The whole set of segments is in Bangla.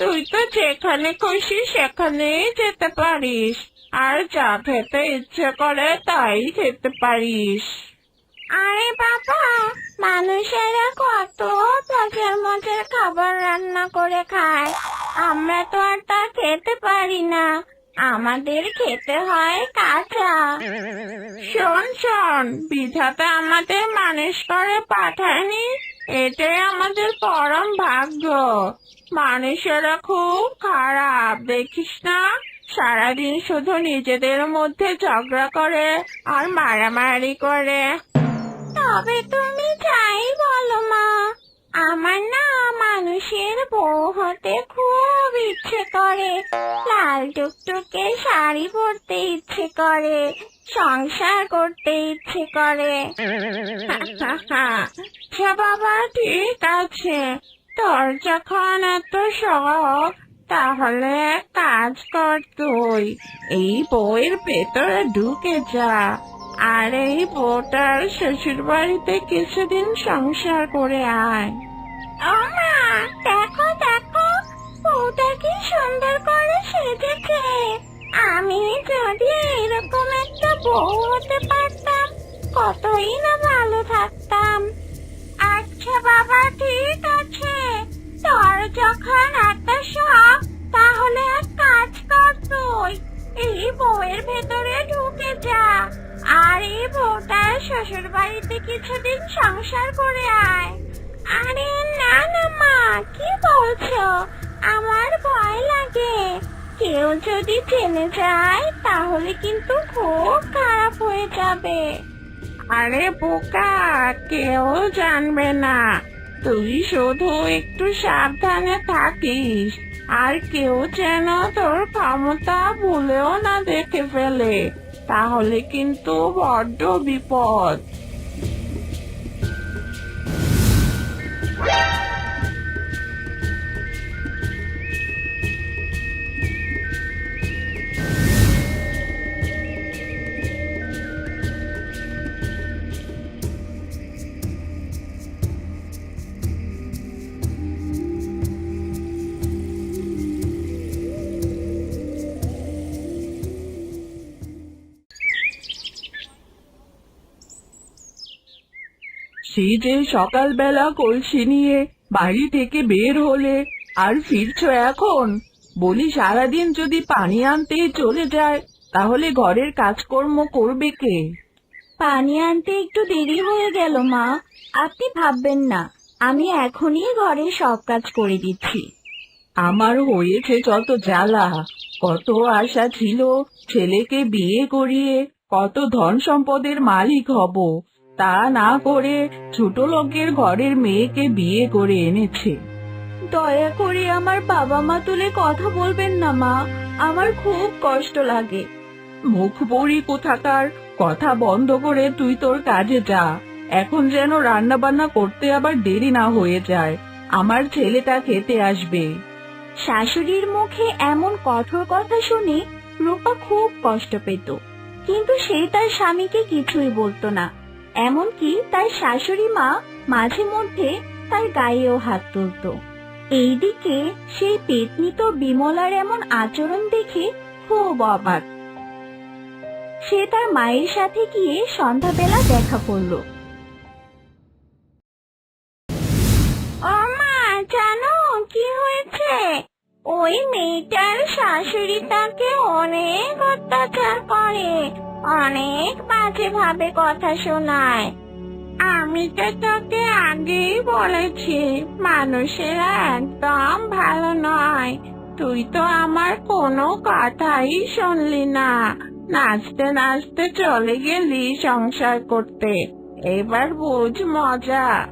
তুই তো যেখানে খুশি সেখানেই যেতে পারিস। আর যা খেতে ইচ্ছে করে তাই খেতে পারিস। আরে বাবা মানুষেরা কত মজার মজার খাবার রান্না করে খায়। আমরা তো আর তা খেতে পারি না। আমাদের খেতে হয় কাঁচা। শোন শোন বিধাতা আমাদের মানুষ করে পাঠায়নি। এটাই আমাদের পরম ভাগ্য। মানুষেরা খুব খারাপ, দেখিস না? সারাদিন শুধু নিজেদের মধ্যে ঝগড়া করে আর মারামারি করে। তবে তুমি যাই বলো, মা। আমার না মানুষের বউ হতে খুব ইচ্ছে করে। লাল টুকটুকে শাড়ি পরতে ইচ্ছে করে। সংসার করতে ইচ্ছে করে। আচ্ছা বাবা, ঠিক আছে। তোর যখন এত শখ, তাহলে কাজ কর তুই। এই বইয়ের ভেতরে ঢুকে যা। আর এই বউটার শ্বশুর বাড়িতে কিছুদিন সংসার করে আয়। দেখো দেখো। বউটা কি সুন্দর করে সেজেছে। আমি যদি এরকম একটা বউ হতে পারতাম, কতই না ভালো থাকতাম। আচ্ছা বাবা, ঠিক আছে। তোর যখন এত শখ, তাহলে এক কাজ কর তুই। এই বউয়ের ভেতরে ঢুকে যা। আর এই বউটার শ্বশুর বাড়িতে কিছুদিন সংসার করে আয়। আরে না না মা, কি বলছো? আমার ভয় লাগে। কেউ যদি জেনে যায়, তাহলে কিন্তু খুব খারাপ হয়ে যাবে। আরে বোকা, কেউ জানবে না। তুই শুধু একটু সাবধানে থাকিস, আর কেউ যেন তোর ক্ষমতা ভুলেও না দেখে ফেলে, তাহলে কিন্তু বড্ড বিপদ। সেই যে সকালবেলা কলসি নিয়ে বাড়ি থেকে বের হলে আর ফিরছো এখন? বলি সারাদিন যদি পানি আনতেই চলে যায় তাহলে ঘরের কাজকর্ম করবে কে? পানি আনতে একটু দেরি হয়ে গেল মা। আপনি ভাববেন না আমি এখনই ঘরে সব কাজ করে দিচ্ছি। আমার হয়েছে যত জ্বালা কত আশা ছিল ছেলেকে বিয়ে করিয়ে কত ধন সম্পদের মালিক হব। তা না করে ছোট লোকের ঘরের মেয়েকে বিয়ে করে এনেছে। দয়া করে আমার বাবা মা তুলে কথা বলবেন না, মা। আমার খুব কষ্ট লাগে। মুখ বড়ি কোথাকার, কথা বন্ধ করে তুই তোর কাজে যা। এখন যেন রান্না বান্না করতে আবার দেরি না হয়ে যায়। আমার ছেলেটা খেতে আসবে। শাশুড়ির মুখে এমন কঠোর কথা শুনে রূপা খুব কষ্ট পেত। কিন্তু সে তার স্বামীকে কিছুই বলতো না। এমনকি তার শাশুড়ি মা মাঝে মধ্যে তার গায়েও হাত তুলতো। এইদিকে সেই পেতনি তো বিমলার এমন আচরণ দেখে খুব অবাক। সে তার মায়ের সাথে গিয়ে সন্ধ্যাবেলা দেখা করল। জানো কি হয়েছে? ওই মেয়েটার শাশুড়ি তাকে অনেক অত্যাচার করে। অনেক বাজে ভাবে কথা শোনায়। আমি তো তোকে আগেই বলেছি, মানুষেরা একদম ভালো নয়। তুই তো আমার কোনো কথাই শুনলি না। নাচতে নাচতে চলে গেলি সংসার করতে। এবার বুঝ মজা।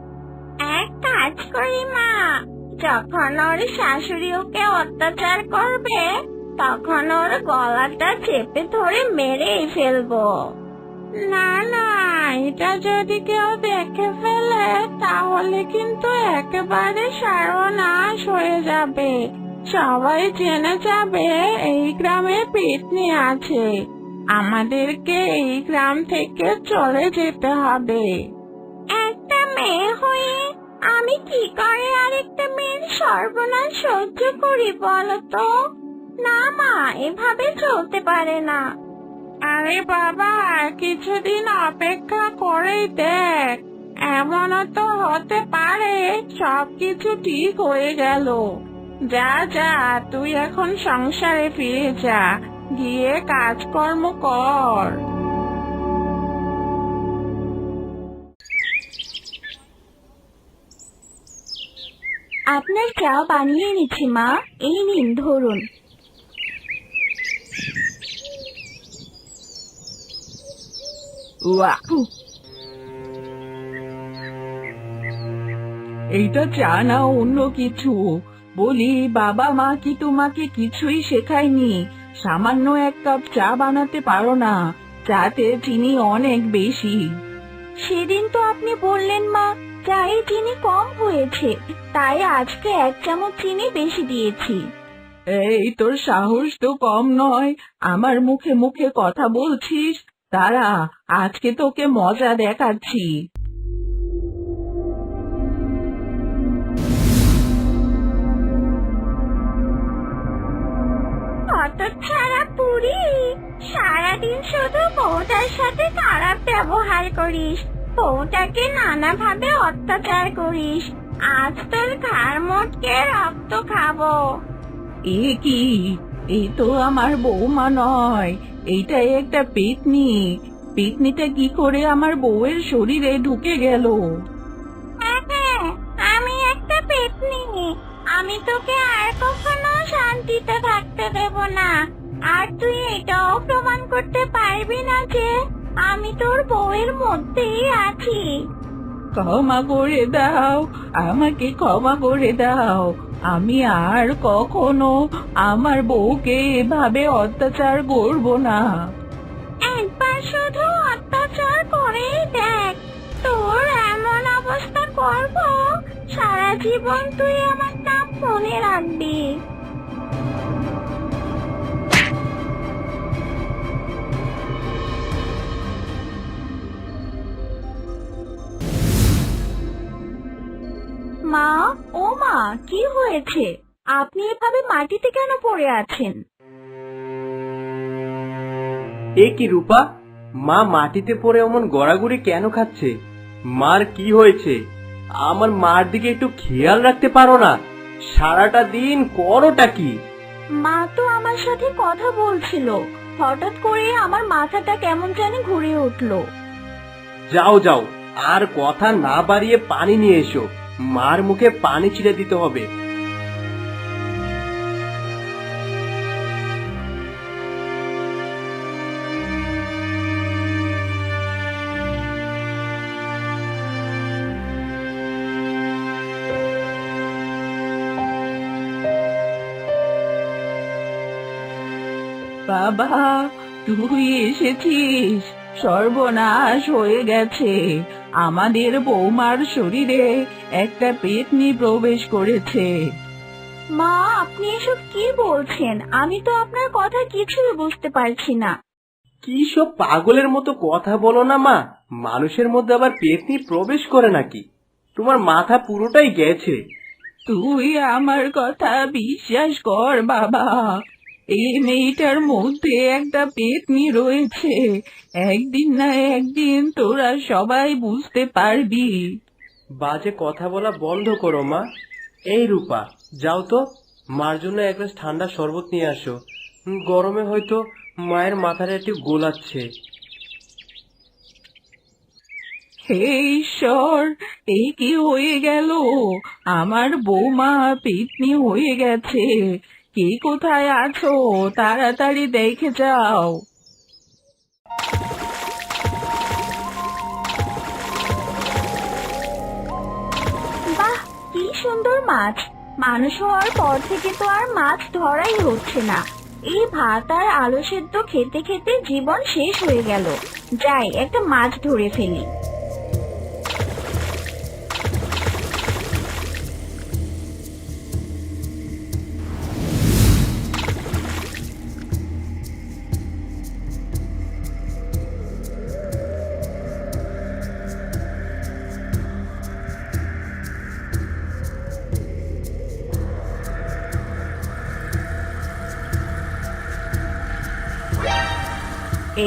এক কাজ করি মা, যখন ওর শাশুড়ি ওকে অত্যাচার করবে তখন ওর গলাটা চেপে ধরে মেরেই ফেলব। না না, এটা যদি কেউ দেখে ফেলে, তাহলে কিন্তু একেবারে সর্বনাশ হয়ে যাবে। সবাই জেনে যাবে, এই গ্রামে পিটনি আছে। আমাদেরকে এই গ্রাম থেকে চলে যেতে হবে। একটা মেয়ে হয়ে আমি কি করে আরেকটা মেয়ের সর্বনাশ সহ্য করি বলতো না মা এভাবে চলতে পারে না। আরে বাবা কিছুদিন অপেক্ষা করেই দেখ এমনও তো হতে পারে সবকিছু ঠিক হয়ে গেল। যা যা তুই এখন সংসারে ফিরে যা গিয়ে কাজকর্ম কর। আপনার চা বানিয়ে এনেছি মা এই নিন ধরুন। এইটা চা না অন্য কিছু। বলি বাবা মা কি তোমাকে কিছুই শেখায়নি? সামান্য এক কাপ চা বানাতে পারো না। চাতে চিনি অনেক বেশি। সেদিন তো আপনি বললেন মা চায়ে চিনি কম হয়েছে। তাই আজকে এক চামচ চিনি বেশি দিয়েছি। এই তোর সাহস তো কম নয়। আমার মুখে মুখে কথা বলছিস। দাঁড়া আজকে তোকে মজা দেখাচ্ছি। অত ছাড়া পুরি সারাদিন শুধু বউটার সাথে খারাপ ব্যবহার করিস বউটাকে নানাভাবে অত্যাচার করিস আজ তোর ঘাড় মোটকে রক্ত খাব। এ কি? এই তো আমার বৌমা নয় এইটা একটা পেতনি। পেতনিটা কি করে আমার বউয়ের শরীরে ঢুকে গেল? হ্যাঁ, হ্যাঁ, আমি একটা পেতনি। আমি তোকে আর কখনো শান্তিতে থাকতে দেব না। আর তুই এটাও প্রমাণ করতে পারবি না যে আমি তোর বউয়ের মধ্যেই আছি। ক্ষমা করে দাও আমাকে ক্ষমা করে দাও। আমি আর কখনো আমার বউকে এভাবে অত্যাচার করব না। একবার শুধু অত্যাচার করে দেখ, তোর এমন অবস্থা করব, সারা জীবন তুই আমার নাম মনে রাখবি। কি হয়েছে? আপনি এভাবে মাটিতে কেন পড়ে আছেন? এ কি রূপা? মা মাটিতে পড়ে অমন গড়াগড়ি কেন খাচ্ছে? মার কি হয়েছে? আমার মার দিকে একটু খেয়াল রাখতে পারো না। সারাটা দিন করোটা কি? মা তো আমার সাথে কথা বলছিল। হঠাৎ করে আমার মাথাটা কেমন জানি ঘুরে উঠল। যাও যাও আর কথা না বাড়িয়ে পানি নিয়ে এসো। মার মুখে পানি ছিঁড়ে দিতে হবে। বাবা তুই এসেছিস? সর্বনাশ হয়ে গেছে। আমাদের বৌমার শরীরে একটা পেতনি প্রবেশ করেছে। মা আপনি এসব কি বলছেন? আমি তো আপনার কথা কিছুই বুঝতে পারছি না। কি সব পাগলের মতো কথা বলো না মা? মানুষের মধ্যে আবার পেতনি প্রবেশ করে নাকি? তোমার মাথা পুরোটাই গেছে। তুই আমার কথা বিশ্বাস কর বাবা। এই মেয়েটার মধ্যে একটা পেতনি রয়েছে। একদিন না একদিন তোরা সবাই বুঝতে পারবি। বাজে কথা বলা বন্ধ করো মা। এই রূপা যাও তো। মার জন্য এক গ্লাস ঠান্ডা শরবত নিয়ে আসো। গরমে হয়তো মায়ের মাথাটা একটু গোলাচ্ছে। হে ঈশ্বর এই কি হয়ে গেল? আমার বৌমা পেতনি হয়ে গেছে। কে কোথায় আছো? তাড়াতাড়ি দেখে যাও। বাহ, কি সুন্দর মাছ। মানুষ হওয়ার পর থেকে তো আর মাছ ধরাই হচ্ছে না। এই ভাত আর আলু সেদ্ধ খেতে খেতে জীবন শেষ হয়ে গেল। যাই, একটা মাছ ধরে ফেলি।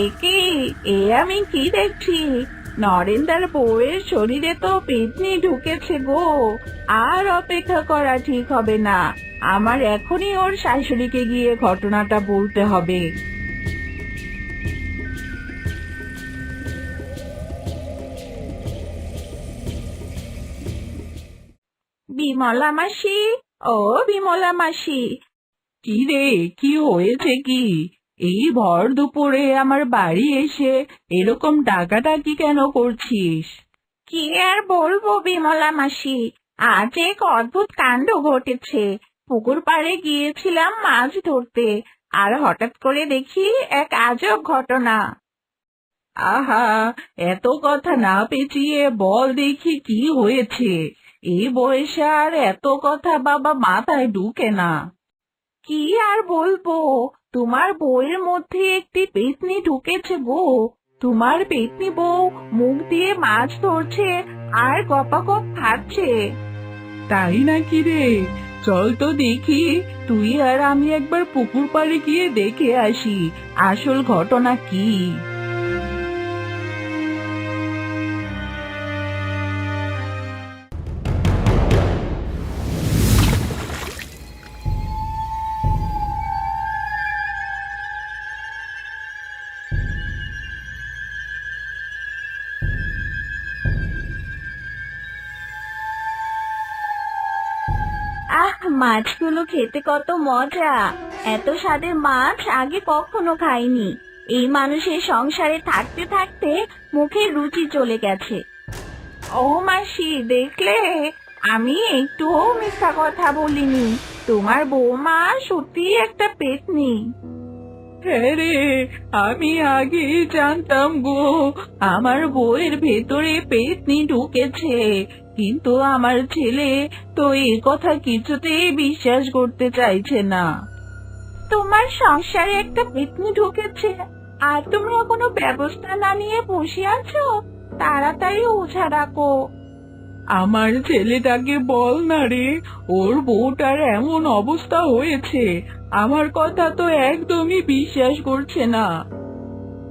এ কি এ আমি কি দেখছি? নরেন্দার বউয়ের শরীরে তো পেতনি ঢুকেছে গো। আর অপেক্ষা করা ঠিক হবে না। আমার এখনই ওর শাশুড়িকে গিয়ে ঘটনাটা বলতে হবে। বিমলা মাসি? ও বিমলা মাসি। কি রে কি হয়েছে কি? এই ভর দুপুরে আমার বাড়ি এসে এরকম ডাকাডাকি কেন করছিস? কি আর বলব বিমলা মাসি আজ এক অদ্ভুত কাণ্ড ঘটেছে। পুকুর পাড়ে গিয়েছিলাম মাছ ধরতে আর হঠাৎ করে দেখি এক আজব ঘটনা। আহা এত কথা না পেঁচিয়ে বল দেখি কি হয়েছে। এই বয়সে আর এত কথা বাবা মাথায় ঢুকে না। কি আর বলব তোমার বউয়ের মধ্যে একটি পেতনি ঢুকেছে বউ তোমার পেতনি বউ মুখ দিয়ে মাছ ধরছে আর গপাগপ খাচ্ছে। তাই নাকি রে? চল তো দেখি। তুই আর আমি একবার পুকুর পাড়ে গিয়ে দেখে আসি। আসল ঘটনা কি? মাছগুলো খেতে কত মজা। এত স্বাদের মাছ আগে কখনো খাইনি। এই মানুষের সংসারে থাকতে থাকতে মুখের রুচি চলে গেছে। ও মাসি, দেখলে? আমি একটুও মিথ্যা কথা বলিনি। তোমার বৌমা সত্যি একটা পেতনি। হ্যাঁ রে, আমি আগে জানতাম গো, আমার বউয়ের ভেতরে পেতনি ঢুকেছে। কিন্তু আমার ছেলে তো এ কথা কিছুতেই বিশ্বাস করতে চাইছে না। তোমার সংসারে একটা পেতনি ঢুকেছে আর তোমরা কোনো ব্যবস্থা না নিয়ে বসে আছো? তাড়াতাড়ি ওঝা ডাকো। আমার ছেলেটাকে বল না রে ওর বউটার এমন অবস্থা হয়েছে আমার কথা তো একদমই বিশ্বাস করছে না।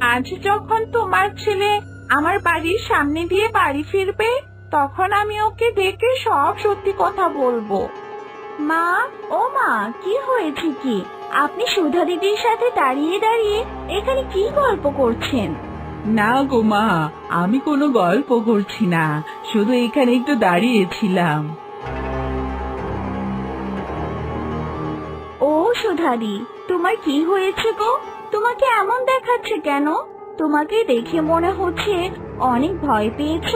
আজ যখন তোমার ছেলে আমার বাড়ির সামনে দিয়ে বাড়ি ফিরবে তখন আমি ওকে ডেকে সব সত্যি কথা বলব। মা ও মা কি হয়েছে কি? আপনি সুধা দিদির সাথে দাঁড়িয়ে দাঁড়িয়ে এখানে কি গল্প করছেন? না গো মা আমি কোনো গল্প করছি না শুধু এখানে একটু দাঁড়িয়েছিলাম। ও সুধাদি তোমার কি হয়েছে গো? তোমাকে এমন দেখাচ্ছে কেন? তোমাকে দেখে মনে হচ্ছে অনেক ভয় পেয়েছ।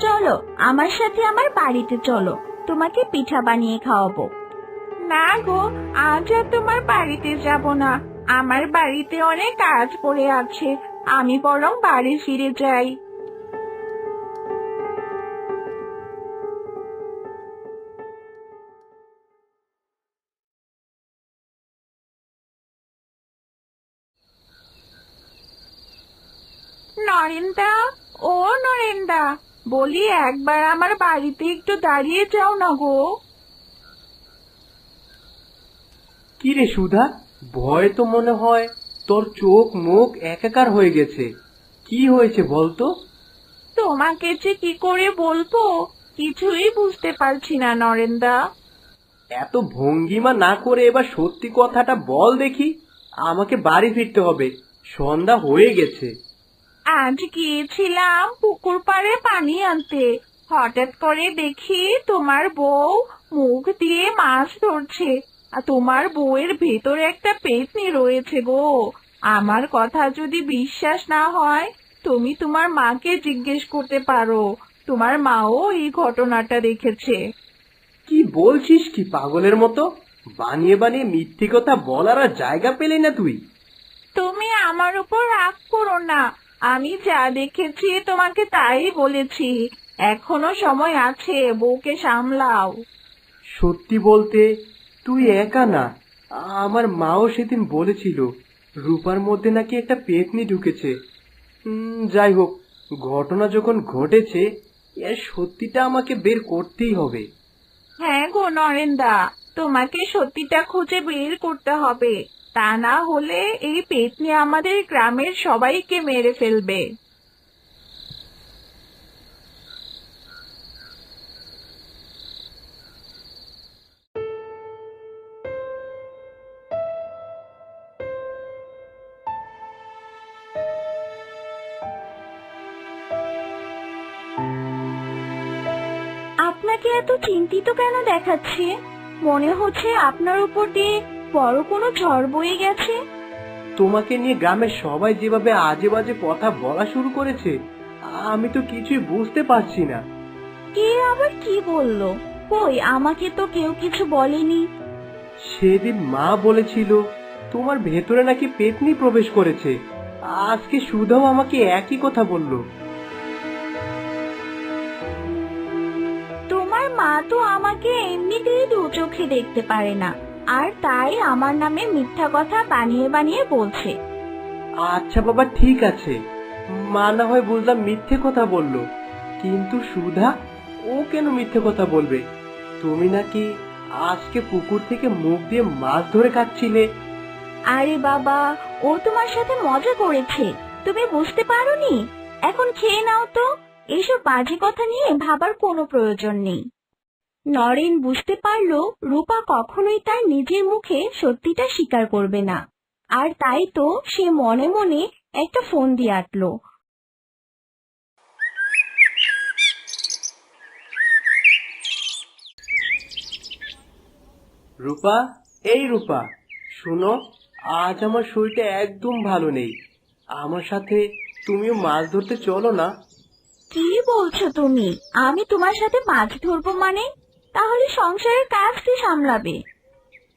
চলো, আমার সাথে আমার বাড়িতে চলো। তোমাকে পিঠা বানিয়ে খাওয়াবো। না গো, আজ আর তোমার বাড়িতে যাব না। আমার বাড়িতে অনেক কাজ পড়ে আছে। আমি বরং বাড়ি ফিরে যাই। নরেন্দা, ও নরেন্দা। বলি একবার আমার বাড়িতে একটু দাঁড়িয়ে যাও না গো। কি রে সুধা? ভয় তো মনে হয় তোর চোখ মুখ একাকার হয়ে গেছে। কি হয়েছে বলতো? তোমাকে যে কি করে বলব কিছুই বুঝতে পারছি না নরেন্দা। এত ভঙ্গিমা না করে এবার সত্যি কথাটা বল দেখি। আমাকে বাড়ি ফিরতে হবে। সন্ধ্যা হয়ে গেছে। আজ গিয়েছিলাম পুকুর পাড়ে পানি আনতে। হঠাৎ করে দেখি তোমার বউ মুখ দিয়ে মাছ ধরছে। আর তোমার বউয়ের ভেতরে একটা পেতনি রয়েছে গো। আমার কথা যদি বিশ্বাস না হয় তুমি তোমার মাকে জিজ্ঞেস করতে পারো। তোমার মাও এই ঘটনাটা দেখেছে। কি বলছিস কি পাগলের মতো? বানিয়ে বানিয়ে মিথ্যে কথা বলার আর জায়গা পেলে না তুই। তুমি আমার উপর রাগ করো না। আমি যা দেখেছি তোমাকে তাই বলেছি। এখনও সময় আছে বউকে সামলাও। সত্যি বলতে তুই একা না। আমার মাও সেদিন বলেছিল রূপার মধ্যে নাকি একটা পেতনি ঢুকেছে। উম, যাই হোক ঘটনা যখন ঘটেছে এর সত্যিটা আমাকে বের করতেই হবে। হ্যাঁ গো নরেন্দা তোমাকে সত্যিটা খুঁজে বের করতে হবে। তা না হলে এই পেতনি আমাদের গ্রামের সবাইকে মেরে ফেলবে। আপনাকে এত চিন্তিত কেন দেখাচ্ছে? মনে হচ্ছে আপনার উপর দিয়ে বড় কোনো ঝড় বয়ে গেছে? তোমাকে নিয়ে গ্রামের সবাই যেভাবে আজে বাজে কথা বলা শুরু করেছে আমি তো কিছুই বুঝতে পারছি না। কে আবার কি বলল? কই আমাকে তো কেউ কিছু বলেনি। সেদিন মা বলেছিল তোমার ভেতরে নাকি পেতনি প্রবেশ করেছে। আজকে সুধাও আমাকে একই কথা বলল। তোমার মা তো আমাকে এমনিতেই দু চোখে দেখতে পারে না। আর তাই আমার নামে মিথ্যা কথা বানিয়ে বানিয়ে বলছে। আচ্ছা বাবা ঠিক আছে। মা না হয় বুঝলাম মিথ্যে কথা বলল। কিন্তু সুধা ও কেন মিথ্যে কথা বলবে? তুমি নাকি আজকে পুকুর থেকে মুখ দিয়ে মাছ ধরে খাচ্ছিলে? আরে বাবা ও তোমার সাথে মজা করেছে। তুমি বুঝতে পারোনি? এখন খেয়ে নাও তো। এসব বাজে কথা নিয়ে ভাবার কোনো প্রয়োজন নেই। নরেন বুঝতে পারল রূপা কখনোই তার নিজের মুখে সত্যিটা স্বীকার করবে না। আর তাই তো সে মনে মনে একটা ফোন দিয়ে আটলো। রূপা এই রূপা শোনো আজ আমার শরীরটা একদম ভালো নেই। আমার সাথে তুমিও মাছ ধরতে চলো না। কি বলছো তুমি? আমি তোমার সাথে মাছ ধরবো মানে? তাহলে সংসারের কাজ কি সামলাবে?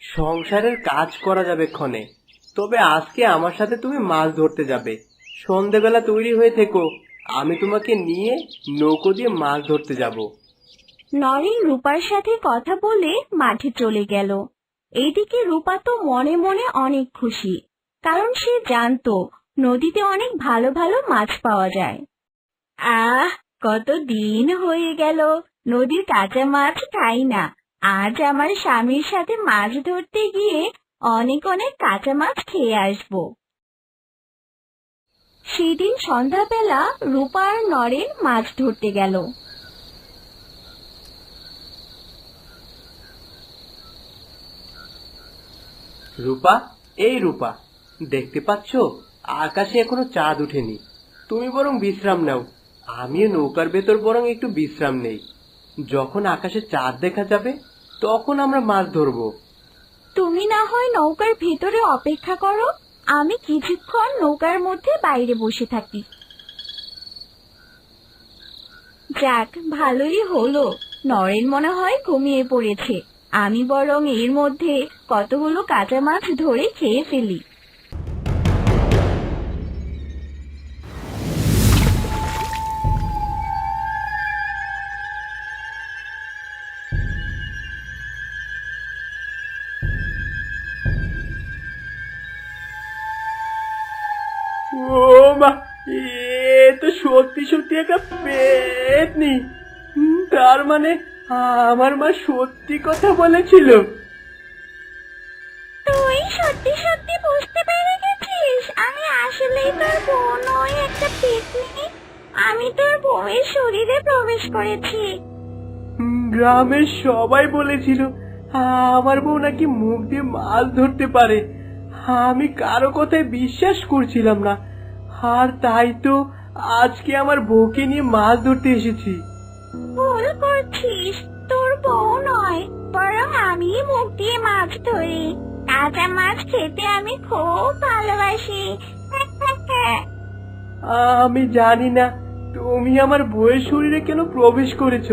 সংসারের কাজ করা যাবে ক্ষণে। তবে আজকে আমার সাথে তুমি মাছ ধরতে যাবে। সন্ধেবেলা তৈরি হয়ে থেকো। আমি তোমাকে নিয়ে নৌকো দিয়ে মাছ ধরতে যাব। নরেন রূপার সাথে কথা বলে মাঠে চলে গেল। এইদিকে রূপা তো মনে মনে অনেক খুশি কারণ সে জানতো নদীতে অনেক ভালো ভালো মাছ পাওয়া যায়। আহ কত দিন হয়ে গেল। নদীর কাঁচা মাছ খাই না। আজ আমার স্বামীর সাথে মাছ ধরতে গিয়ে অনেক অনেক কাঁচা মাছ খেয়ে আসব। সেদিন সন্ধ্যাবেলা রূপা আর নরেন মাছ ধরতে গেল। রূপা, এই রূপা, দেখতে পাচ্ছ, আকাশে এখনও চাঁদ ওঠেনি তুমি বরং বিশ্রাম নাও। আমিও নৌকার ভেতর বরং একটু বিশ্রাম নেই। যখন আকাশে চাঁদ দেখা যাবে, তখন আমরা মাছ ধরবো। তুমি না হয় নৌকার ভেতরে অপেক্ষা করো, আমি কিছুক্ষণ নৌকার মধ্যে বাইরে বসে থাকি। যাক, ভালোই হলো। নরেন মনে হয় ঘুমিয়ে পড়েছে। আমি বরং এর মধ্যে কতগুলো কাঁচা মাছ ধরে খেয়ে ফেলি। মানে আমার মা সত্যি কথা বলেছিল। তুই সত্যি সত্যি বুঝতে পেরে গেছিস? আমি আসলেই তোর বউ নয় একটা পেতনি। আমি তোর বউয়ের শরীরে প্রবেশ করেছি। গ্রামের সবাই বলেছিল আমার বউ নাকি মুখ দিয়ে মাছ ধরতে পারে। আমি কারও কথায় বিশ্বাস করছিলাম না। আর তাই তো আজকে আমার বউকে নিয়ে মাছ ধরতে এসেছি। ভুল করছিস? তোর বউ নয় বরং আমি মুখ দিয়ে মাছ ধরি। কাঁচা মাছ খেতে আমি খুব ভালোবাসি। আমি জানি না তুমি আমার বউয়ের শরীরে কেন প্রবেশ করেছ?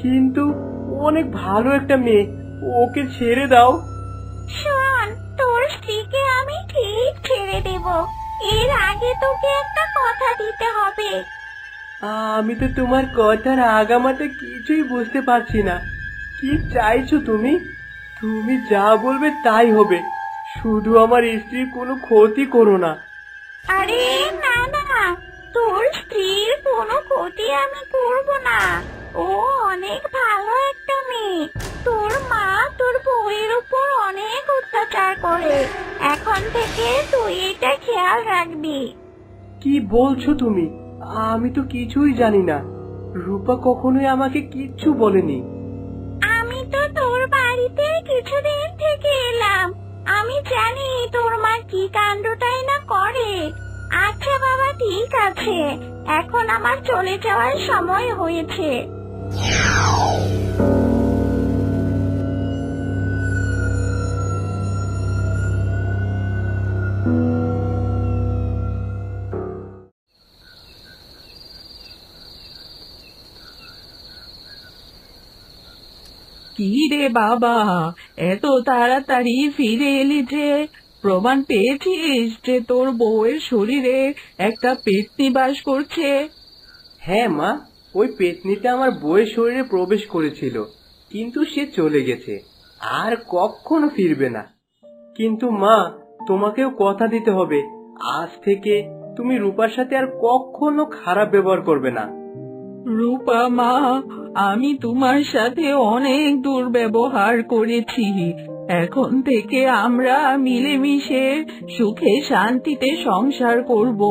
কিন্তু অনেক ভালো একটা মেয়ে ওকে ছেড়ে দাও। শোন তোর স্ত্রীকে আমি ঠিক ছেড়ে দেব। এর আগে তোকে একটা কথা দিতে হবে। আমি তো তোমার কথার আগামাতে কিছুই বুঝতে পারছি না। কি চাইছো তুমি? তুমি যা বলবে তাই হবে। শুধু আমার স্ত্রীর কোনো ক্ষতি করো না। আরে না না। তোর স্ত্রীর কোনো ক্ষতি আমি করব না। ও অনেক ভালো একটা মেয়ে। তোর মা তোর বউয়ের উপর অনেক অত্যাচার করে। এখন থেকে তুই এটা খেয়াল রাখবি। কি বলছো তুমি? আমি তো কিছুই জানি না। রূপা কখনোই আমাকে কিচ্ছু বলেনি। আমি তো তোর বাড়িতে কিছুদিন থেকে এলাম। আমি জানি তোর মা কি কাণ্ডটাই না করে। আচ্ছা বাবা, ঠিক আছে। এখন আমার চলে যাওয়ার সময় হয়েছে। কি রে বাবা এত তাড়াতাড়ি ফিরে এলি যে। প্রমাণ পেয়েছিস যে তোর বউয়ের শরীরে একটা পেতনি বাস করছে। হ্যাঁ মা ওই পেতনিটা আমার বউয়ের শরীরে প্রবেশ করেছিল কিন্তু সে চলে গেছে। আর কখনো ফিরবে না। কিন্তু মা তোমাকেও কথা দিতে হবে। আজ থেকে তুমি রূপার সাথে আর কখনো খারাপ ব্যবহার করবে না। রূপা মা আমি তোমার সাথে অনেক দুর্ব্যবহার করেছি। এখন থেকে আমরা মিলেমিশে সুখে শান্তিতে সংসার করব।